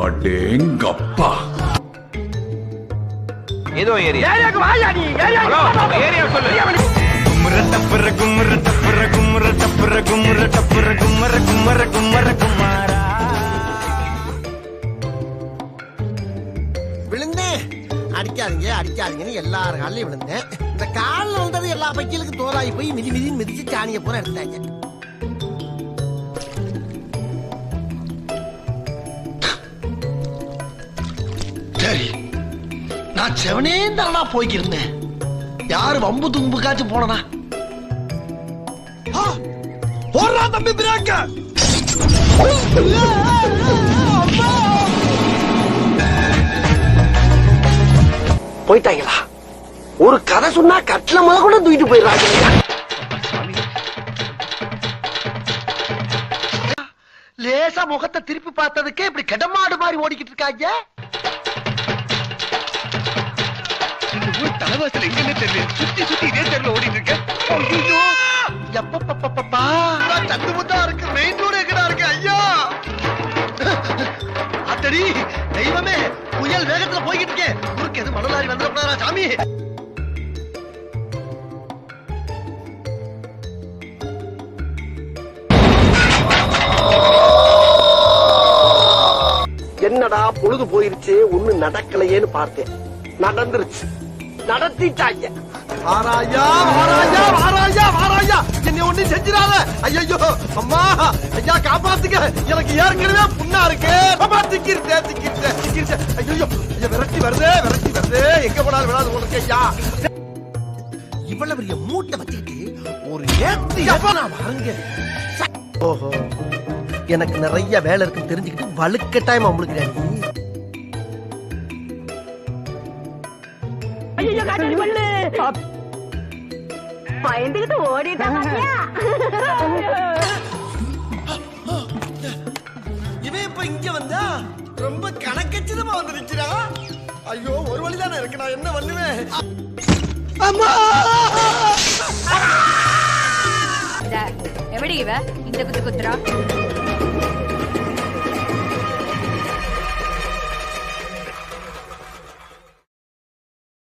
அடேங்கப்பா ஏதோ area. Area சொல்லு. கும்மர டப்பர கும்மர டப்பர கும்மர டப்பர கும்மர டப்பர கும்மர கும்மர கும்மர குமாரா விழுந்தேன் அடிக்காதீங்க அடிக்காதீங்கன்னு எல்லார் காலையும் விழுந்தேன். இந்த காலில் வந்தது எல்லா பையலுக்கும் தோலாகி போய் மிதி மிதின்னு மிதிச்சு சாணியை பூரா எடுத்தாங்க நான் செவனே போய்க்கிருந்தேன். யாரு வம்பு தும்புக்காச்சும் போனனா? போடுறா தம்பி பிரேக்க போயிட்டாங்களா? ஒரு கதை சொன்னா கட்டில முத கூட தூக்கிட்டு போயிடுறாங்க. லேசா முகத்தை திருப்பி பார்த்ததுக்கே இப்படி கெடமாடு மாதிரி ஓடிக்கிட்டு இருக்காங்க. தலைவாசல் எங்கன்னு தெரியல. சுத்தி சுத்தி இதே தெருல ஓடிட்டு இருக்கேன். ஐயோ எப்பப்பப்பப்பா தண்டு முத்தா இருக்கு. மெயின் ரோடு எங்கடா இருக்கு? ஐயா! அத்தடி தெய்வமே புயல் வேகத்துல போய்கிட்டு இருக்கேன் குறுக்கு எது மணலாரி வந்துடப்படாரா சாமி? என்னடா பொழுது போயிருச்சு? ஒண்ணு நடக்கலையேன்னு பார்த்தேன். நடந்துருச்சு. நடத்திட்டாங்க. வாராயா வாராயா வாராயா வாராயா என்னை ஒண்ணு செஞ்சிடாத. ஐயோ அம்மா ஐயா காப்பாத்துங்க. எனக்கு ஏற்கனவே புண்ணா இருக்கு. அம்மா திக்கிருச்சே திக்கிருச்சே திக்கிருச்சே ஐயோ ஐயா விரட்டி வருது விரட்டி வருது. எங்க போனாலும் விடாது உனக்கு ஐயா. இவ்வளவு பெரிய மூட்டை வச்சுக்கிட்டு ஒரு ஏத்தி எப்ப நான் வாங்க ஓஹோ எனக்கு நிறைய வேலை இருக்குன்னு தெரிஞ்சுக்கிட்டு வலுக்கட்டாயமா உங்களுக்கு பயந்துகிட்டு ஓடிட்டான் பாத்தியா? இவன் இப்ப இங்க வந்தா ரொம்ப கணக்கச்சிதமா வந்து நிக்கிறா ஐயோ ஒரு வழிதானே இருக்கு. நான் என்ன பண்ணுவேன்? அம்மா! எப்படி இவ? இந்த குத்து குத்துறா?